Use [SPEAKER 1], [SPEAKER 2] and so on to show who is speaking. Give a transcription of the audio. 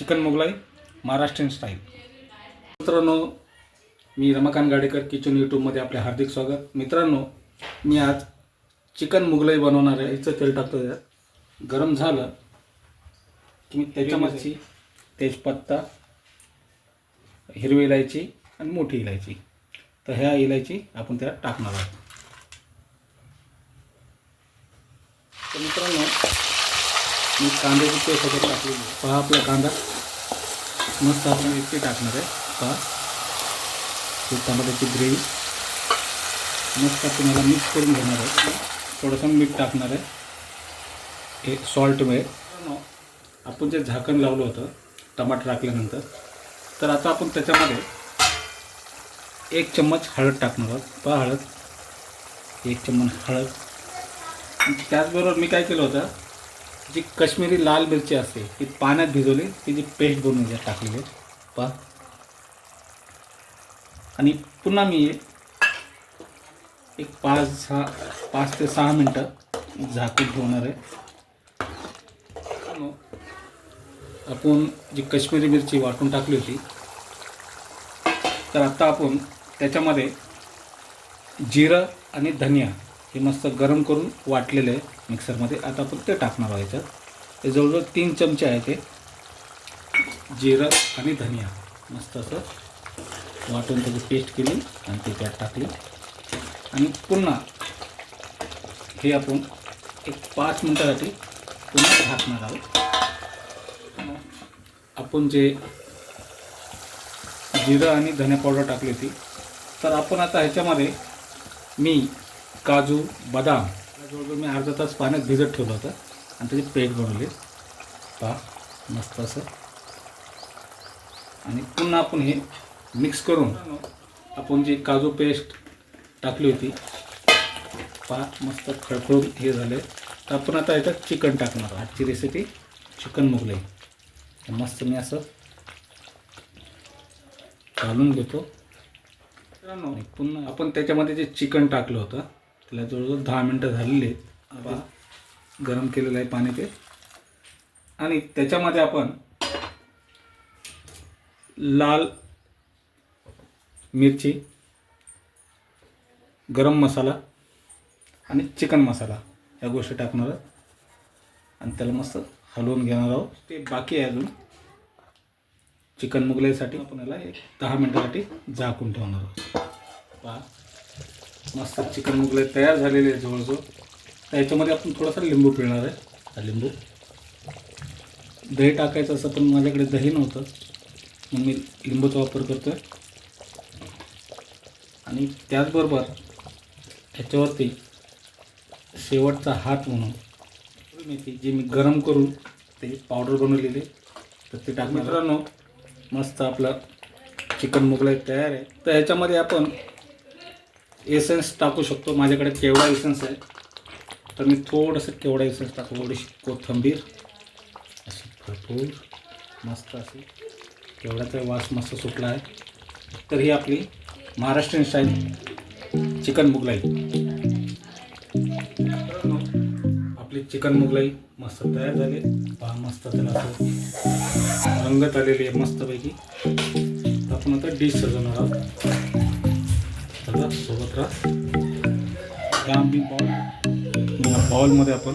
[SPEAKER 1] Chicken Mughlai Maharashtrian style. मित्रांनो मी Ramakant Gadekar kitchen यूट्यूबमध्ये आपले हार्दिक स्वागत. मित्रांनो मी आज चिकन मुगलाई बनवणार आहे. याचं तेल टाकतो त्यात गरम झालं की मी त्याच्यामध्ये तेजपत्ता हिरवी इलायची आणि मोठी इलायची. तर ह्या इलायची आपण त्यात टाकणार आहोत. तर मित्रांनो मी कांद्याची पेस्ट वगैरे आहे. पहा आपला कांदा. मस्त आपण इतके टाकणार आहे. पहा. ही टमाट्याची मस्त आपण याला मिक्स करून घेणार आहे. थोडंसं मीठ टाकणार आहे. हे सॉल्टमुळे आपण जे झाकण लावलं होतं टमाटर टाकल्यानंतर तर आता आपण त्याच्यामध्ये एक चम्मच हळद टाकणार आहोत. पहा हळद. एक चम्मच हळद. त्याचबरोबर मी काय केलं होतं जी कश्मीरी लाल मिरची असते ती पाण्यात भिजवली ती जी पेस्ट बनवून घ्या टाकलेली पा आणि पुन्हा मी एक पाच सहा पाच ते सहा मिनटं झाकून ठेवणार आहे. आपण जी कश्मीरी मिरची वाटून टाकली होती तर आता आपण त्याच्यामध्ये जिरं आणि धनिया हे मस्त गरम करून वाटलेलं आहे मिक्सरमध्ये. आता आपण ते टाकणार आहोत याच्यात. ते जवळजवळ तीन चमचे आहे ते जिरं आणि धनिया. मस्त असं वाटून त्याची पेस्ट केली आणि ते त्यात टाकली. आणि पुन्हा हे आपण एक पाच मिनटासाठी पुन्हा झाकणार आहोत. आपण जे जिरं आणि धने पावडर टाकली होती तर आपण आता ह्याच्यामध्ये मी काजू बदाम. जवळजवळ मी अर्धा तास पाण्यात भिजत ठेवलं होतं. आणि त्याची पेस्ट बनवली. पहा मस्त असं. आणि पुन्हा आपण हे मिक्स करून आपण जी काजू पेस्ट टाकली होती पहा मस्त खळखळून हे झाले. तर आपण आता याच्यात चिकन टाकणार आजची रेसिपी चिकन मुगलाई. मस्त मी असं घालून घेतो. पुन्हा आपण त्याच्यामध्ये जे चिकन टाकलं होतं त्याला जवळजवळ दहा मिनटं झालेली आहेत. आता गरम केलेलं आहे पाणी ते. आणि त्याच्यामध्ये आपण लाल मिरची गरम मसाला आणि चिकन मसाला या गोष्टी टाकणार आहोत. आणि त्याला मस्त हलवून घेणार आहोत. ते बाकी आहे अजून. चिकन मुगलाईसाठी आपण याला एक दहा मिनटासाठी झाकून ठेवणार आहोत. पहा. मस्त चिकन मुगलाई तयार झालेली आहे जवळजवळ. तर याच्यामध्ये आपण थोडासा लिंबू पिळणार आहे. हा लिंबू. दही टाकायचं असं पण माझ्याकडे दही नव्हतं. मग मी लिंबूचा वापर करतो आहे आणि त्याचबरोबर ह्याच्यावरती शेवटचा हात म्हणून मेथी जी मी गरम करून ते पावडर बनवलेली तर ते टाक मित्रांनो मस्त आपलं चिकन मुगलाई तयार आहे. तर ह्याच्यामध्ये आपण एसेन्स टाकू शकतो. माझ्याकडे केवडा एसेन्स आहे तर मी थोडंसं केवडा एसेन्स टाकू. थोडीशी कोथंबीर अशी भरपूर मस्त अशी केवढ्याचा वास मस्त सुटला आहे. तर ही आपली महाराष्ट्रीयन स्टाईल चिकन मुगलाई. आपली चिकन मुगलाई मस्त तयार झाली. पहा मस्त त्याला रंगत आलेली आहे मस्तपैकी. आपण आता डिश सजवणार आहोत. चला सोबत राहा. त्या आम्ही बॉल या आपण